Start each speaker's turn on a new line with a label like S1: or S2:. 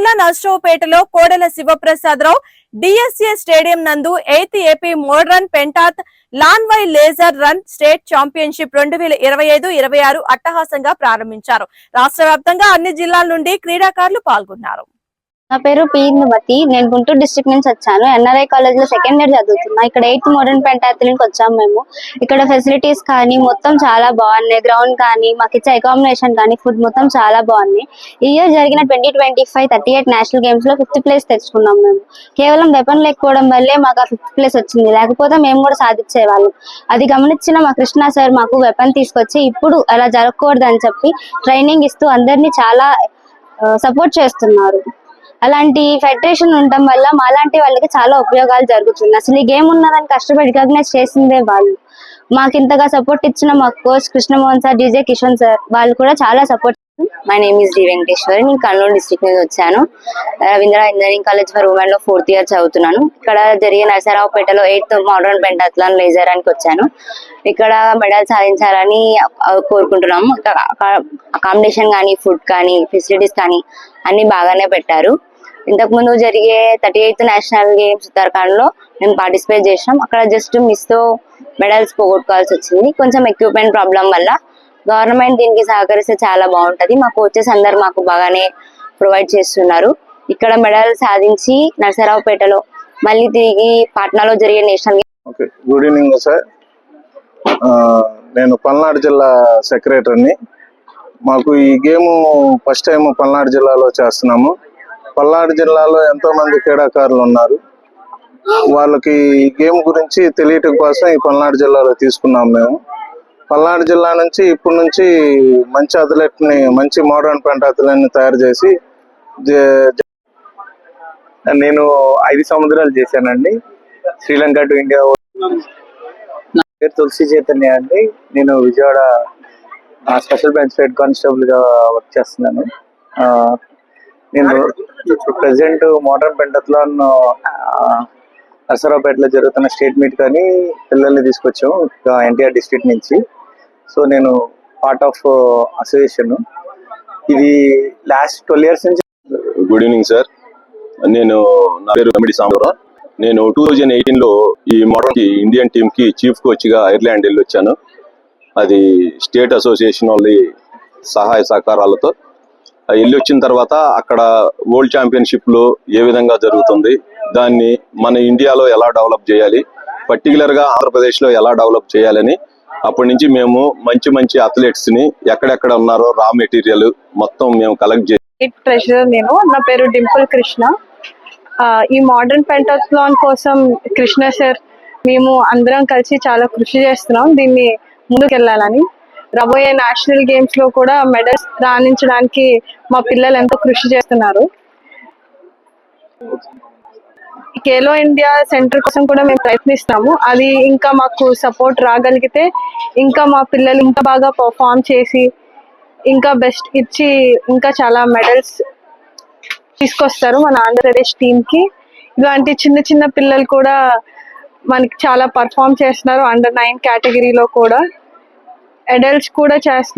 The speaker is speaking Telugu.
S1: జిల్లా నర్సరావుపేటలో కోడెల శివప్రసాదరావు డిఎస్ఏ స్టేడియం నందు eighth AP modern pentathlon laser run state championship రెండు వేల ఇరవై ఐదు ఇరవై ఆరు అట్టహాసంగా ప్రారంభించారు. రాష్ట్ర వ్యాప్తంగా అన్ని జిల్లాల నుండి క్రీడాకారులు పాల్గొన్నారు.
S2: నా పేరు పి ఇందుమతి నేను గుంటూరు డిస్ట్రిక్ట్ నుంచి వచ్చాను. ఎన్ఆర్ఐ కాలేజ్లో సెకండ్ ఇయర్ చదువుతున్నా. ఇక్కడ ఎయిత్ మోడర్న్ పెంటాథలిన్కి వచ్చాము మేము. ఇక్కడ ఫెసిలిటీస్ కానీ మొత్తం చాలా బాగున్నాయి. గ్రౌండ్ కానీ మాకు ఇచ్చే అకామిడేషన్ కానీ ఫుడ్ మొత్తం చాలా బాగున్నాయి. ఈ ఇయర్ జరిగిన twenty twenty five thirty eight national గేమ్స్లో ఫిఫ్త్ ప్లేస్ తెచ్చుకున్నాం మేము. కేవలం వెపన్ లేకపోవడం వల్లే మాకు ఆ ఫిఫ్త్ ప్లేస్ వచ్చింది. లేకపోతే మేము కూడా సాధించేవాళ్ళం. అది గమనించిన మా కృష్ణ సార్ మాకు వెపన్ తీసుకొచ్చి ఇప్పుడు అలా జరగకూడదు అని చెప్పి ట్రైనింగ్ ఇస్తూ అందరినీ చాలా సపోర్ట్ చేస్తున్నారు. అలాంటి ఫెడరేషన్ ఉండటం వల్ల మాలాంటి వాళ్ళకి చాలా ఉపయోగాలు జరుగుతుంది. అసలు ఈ గేమ్ ఉన్నదని కష్టపడి రికగ్నైజ్ చేసిందే వాళ్ళు. మాకు ఇంతగా సపోర్ట్ ఇచ్చిన మా coach Krishnamohan sir DJ Kishan sir వాళ్ళు కూడా చాలా support
S3: my name is D Venkateswari నేను కర్నూలు డిస్ట్రిక్ట్ నుంచి వచ్చాను. రవీంద్ర ఇంజనీరింగ్ కాలేజ్ ఫర్ ఉమెన్లో ఫోర్త్ ఇయర్ చదువుతున్నాను. ఇక్కడ జరిగే నరసరావుపేటలో ఎయిత్ మోడర్న్ పెంటాత్లాన్ లేజర్ వచ్చాను ఇక్కడ మెడల్ సాధించాలని uh, కోరుకుంటున్నాము. అకామిడేషన్ కానీ ఫుడ్ కానీ ఫెసిలిటీస్ కానీ అన్ని బాగానే పెట్టారు. ఇంతకు ముందు జరిగే థర్టీ ఎయిత్ నేషనల్ గేమ్స్ ఉత్తరాఖండ్లో మేము పార్టిసిపేట్ చేసినాం. అక్కడ జస్ట్ మిస్తో మెడల్స్ పోగొట్టుకోవాల్సి వచ్చింది. కొంచెం ఎక్విప్మెంట్ ప్రాబ్లం వల్ల గవర్నమెంట్ దీనికి సహకరిస్తే చాలా బాగుంటది. మా కోచెస్ అందరు మాకు బాగానే ప్రొవైడ్ చేస్తున్నారు. ఇక్కడ మెడల్ సాధించి నరసరావుపేటలో మళ్ళీ తిరిగి పాట్నాలో జరిగే నేషనల్
S4: గుడ్ ఈవినింగ్ సార్. నేను పల్నాడు జిల్లా సెక్రటరీని. మాకు ఈ గేమ్ ఫస్ట్ టైం పల్నాడు జిల్లాలో చేస్తున్నాము. పల్నాడు జిల్లాలో ఎంతో మంది క్రీడాకారులు ఉన్నారు. వాళ్ళకి ఈ గేమ్ గురించి తెలియటం కోసం ఈ పల్నాడు జిల్లాలో తీసుకున్నాం మేము. పల్నాడు జిల్లా నుంచి ఇప్పటి నుంచి మంచి అథ్లెట్ని మంచి మోడర్న్ పెంట అథ్లెట్ని తయారు చేసి
S5: నేను ఐదు సముద్రాలు చేశానండి. శ్రీలంక టు ఇండియా పేరు తులసి చైతన్య అండి. నేను విజయవాడ స్పెషల్ బెంచ్ హెడ్ కానిస్టేబుల్గా వర్క్ చేస్తున్నాను. నేను ప్రెసెంట్ మోడర్న్ పెంటత్లాన్ నర్సరావుపేటలో జరుగుతున్న స్టేట్ మీట్ కానీ పిల్లల్ని తీసుకొచ్చాము ఎన్టీఆర్ డిస్ట్రిక్ట్ నుంచి. సో నేను పార్ట్ ఆఫ్ అసోసియేషన్ ఇది లాస్ట్ ట్వెల్వ్ ఇయర్స్ నుంచి.
S6: గుడ్ ఈవినింగ్ సార్ నేను నా పేరు వెంబడి సాంబరావు. నేను టూ థౌజండ్ ఎయిటీన్లో ఈ మోడల్కి ఇండియన్ టీమ్కి చీఫ్ కోచ్గా ఐర్లాండ్ వెళ్ళి వచ్చాను అది స్టేట్ అసోసియేషన్ వాళ్ళ సహాయ సహకారాలతో. వెళ్ళి వచ్చిన తర్వాత అక్కడ వరల్డ్ ఛాంపియన్షిప్లో ఏ విధంగా జరుగుతుంది దాన్ని మన ఇండియాలో ఎలా డెవలప్ చేయాలి పర్టికులర్గా ఆంధ్రప్రదేశ్లో ఎలా డెవలప్ చేయాలని అప్పటి నుంచి మేము మంచి మంచి అథ్లెట్స్ని ఎక్కడెక్కడ ఉన్నారో రా మెటీరియల్ మొత్తం మేము కలెక్ట్ చేసి
S7: స్టేట్ నేను. నా పేరు డింపుల్ కృష్ణ. ఈ మోడర్న్ పెంటాథ్లాన్ కోసం కృష్ణ సార్ మేము అందరం కలిసి చాలా కృషి చేస్తున్నాం. దీన్ని ముందుకెళ్ళాలని. రాబోయే నేషనల్ గేమ్స్లో కూడా మెడల్స్ రాణించడానికి మా పిల్లలు ఎంతో కృషి చేస్తున్నారు. ఖేలో ఇండియా సెంటర్ కోసం కూడా మేము ప్రయత్నిస్తాము. అది ఇంకా మాకు సపోర్ట్ రాగలిగితే ఇంకా మా పిల్లలు ఇంకా బాగా పర్ఫామ్ చేసి ఇంకా బెస్ట్ ఇచ్చి ఇంకా చాలా మెడల్స్ తీసుకొస్తారు మన ఆంధ్రప్రదేశ్ టీంకి ఇలాంటి చిన్న చిన్న పిల్లలు కూడా మనకి చాలా పర్ఫామ్ చేస్తున్నారు అండర్ నైన్ కేటగిరీలో కూడా. అడల్ట్స్ కూడా చేస్తున్నారు.